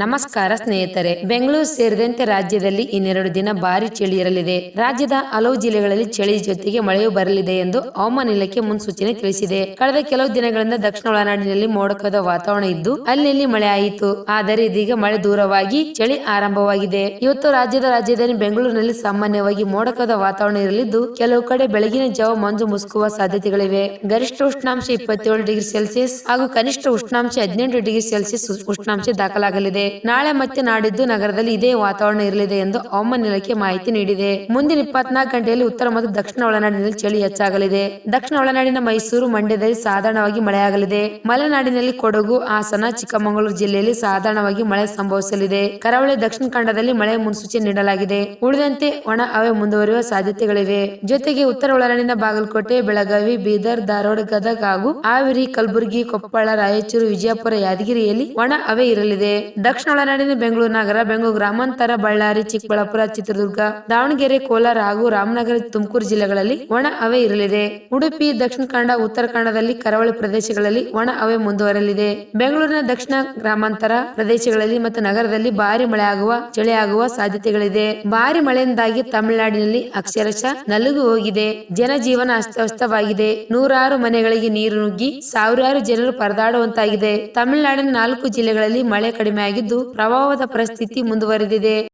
ನಮಸ್ಕಾರ ಸ್ನೇಹಿತರೆ, ಬೆಂಗಳೂರು ಸೇರಿದಂತೆ ರಾಜ್ಯದಲ್ಲಿ ಇನ್ನೆರಡು ದಿನ ಭಾರಿ ಚಳಿ ಇರಲಿದೆ. ರಾಜ್ಯದ ಹಲವು ಜಿಲ್ಲೆಗಳಲ್ಲಿ ಚಳಿ ಜೊತೆಗೆ ಮಳೆಯೂ ಬರಲಿದೆ ಎಂದು ಹವಾಮಾನ ಇಲಾಖೆ ಮುನ್ಸೂಚನೆ ತಿಳಿಸಿದೆ. ಕಳೆದ ಕೆಲವು ದಿನಗಳಿಂದ ದಕ್ಷಿಣ ಒಳನಾಡಿನಲ್ಲಿ ಮೋಡಕದ ವಾತಾವರಣ ಇದ್ದು ಅಲ್ಲಿನಲ್ಲಿ ಮಳೆ ಆಯಿತು. ಆದರೆ ಇದೀಗ ಮಳೆ ದೂರವಾಗಿ ಚಳಿ ಆರಂಭವಾಗಿದೆ. ಇವತ್ತು ರಾಜ್ಯದ ರಾಜಧಾನಿ ಬೆಂಗಳೂರಿನಲ್ಲಿ ಸಾಮಾನ್ಯವಾಗಿ ಮೋಡಕದ ವಾತಾವರಣ ಇರಲಿದ್ದು, ಕೆಲವು ಕಡೆ ಬೆಳಗಿನ ಜಾವ ಮಂಜು ಮುಸುಕುವ ಸಾಧ್ಯತೆಗಳಿವೆ. ಗರಿಷ್ಠ ಉಷ್ಣಾಂಶ ಇಪ್ಪತ್ತೇಳು ಡಿಗ್ರಿ ಸೆಲ್ಸಿಯಸ್ ಹಾಗೂ ಕನಿಷ್ಠ ಉಷ್ಣಾಂಶ ಹದಿನೆಂಟು ಡಿಗ್ರಿ ಸೆಲ್ಸಿಯಸ್ ಉಷ್ಣಾಂಶ ದಾಖಲಾಗಲಿದೆ. ನಾಳೆ ಮತ್ತೆ ನಾಡಿದ್ದು ನಗರದಲ್ಲಿ ಇದೇ ವಾತಾವರಣ ಇರಲಿದೆ ಎಂದು ಹವಾಮಾನ ಇಲಾಖೆ ಮಾಹಿತಿ ನೀಡಿದೆ. ಮುಂದಿನ ಇಪ್ಪತ್ನಾಲ್ಕು ಗಂಟೆಯಲ್ಲಿ ಉತ್ತರ ಮತ್ತು ದಕ್ಷಿಣ ಒಳನಾಡಿನಲ್ಲಿ ಚಳಿ ಹೆಚ್ಚಾಗಲಿದೆ. ದಕ್ಷಿಣ ಒಳನಾಡಿನ ಮೈಸೂರು ಮಂಡ್ಯದಲ್ಲಿ ಸಾಧಾರಣವಾಗಿ ಮಳೆಯಾಗಲಿದೆ. ಮಲೆನಾಡಿನಲ್ಲಿ ಕೊಡಗು, ಹಾಸನ, ಚಿಕ್ಕಮಗಳೂರು ಜಿಲ್ಲೆಯಲ್ಲಿ ಸಾಧಾರಣವಾಗಿ ಮಳೆ ಸಂಭವಿಸಲಿದೆ. ಕರಾವಳಿ ದಕ್ಷಿಣ ಕನ್ನಡದಲ್ಲಿ ಮಳೆ ಮುನ್ಸೂಚನೆ ನೀಡಲಾಗಿದೆ. ಉಳಿದಂತೆ ಒಣ ಹವೆ ಮುಂದುವರಿಯುವ ಸಾಧ್ಯತೆಗಳಿವೆ. ಜೊತೆಗೆ ಉತ್ತರ ಒಳನಾಡಿನ ಬಾಗಲಕೋಟೆ, ಬೆಳಗಾವಿ, ಬೀದರ್, ಧಾರವಾಡ, ಗದಗ ಹಾಗೂ ಹಾವೇರಿ, ಕಲಬುರಗಿ, ಕೊಪ್ಪಳ, ರಾಯಚೂರು, ವಿಜಯಪುರ, ಯಾದಗಿರಿಯಲ್ಲಿ ಒಣ ಹವೆ ಇರಲಿದೆ. ದಕ್ಷಿಣ ಒಳನಾಡಿನ ಬೆಂಗಳೂರು ನಗರ, ಬೆಂಗಳೂರು ಗ್ರಾಮಾಂತರ, ಬಳ್ಳಾರಿ, ಚಿಕ್ಕಬಳ್ಳಾಪುರ, ಚಿತ್ರದುರ್ಗ, ದಾವಣಗೆರೆ, ಕೋಲಾರ ಹಾಗೂ ರಾಮನಗರ, ತುಮಕೂರು ಜಿಲ್ಲೆಗಳಲ್ಲಿ ಒಣ ಹವೆ ಇರಲಿದೆ. ಉಡುಪಿ, ದಕ್ಷಿಣ ಕನ್ನಡ, ಉತ್ತರ ಕನ್ನಡದಲ್ಲಿ ಕರಾವಳಿ ಪ್ರದೇಶಗಳಲ್ಲಿ ಒಣ ಹವೆ ಮುಂದುವರಲಿದೆ ಬೆಂಗಳೂರಿನ ದಕ್ಷಿಣ ಗ್ರಾಮಾಂತರ ಪ್ರದೇಶಗಳಲ್ಲಿ ಮತ್ತು ನಗರದಲ್ಲಿ ಭಾರಿ ಮಳೆ ಆಗುವ ಚಳಿ ಆಗುವ ಸಾಧ್ಯತೆಗಳಿದೆ. ಭಾರಿ ಮಳೆಯಿಂದಾಗಿ ತಮಿಳುನಾಡಿನಲ್ಲಿ ಅಕ್ಷರಶಃ ನಲುಗು ಹೋಗಿದೆ. ಜನಜೀವನ ಅಸ್ತವ್ಯಸ್ತವಾಗಿದೆ. ನೂರಾರು ಮನೆಗಳಿಗೆ ನೀರು ನುಗ್ಗಿ ಸಾವಿರಾರು ಜನರು ಪರದಾಡುವಂತಾಗಿದೆ. ತಮಿಳುನಾಡಿನ ನಾಲ್ಕು ಜಿಲ್ಲೆಗಳಲ್ಲಿ ಮಳೆ ಕಡಿಮೆ ಆಗಿದ್ದು ಪ್ರವಾಹದ ಪರಿಸ್ಥಿತಿ ಮುಂದುವರೆದಿದೆ.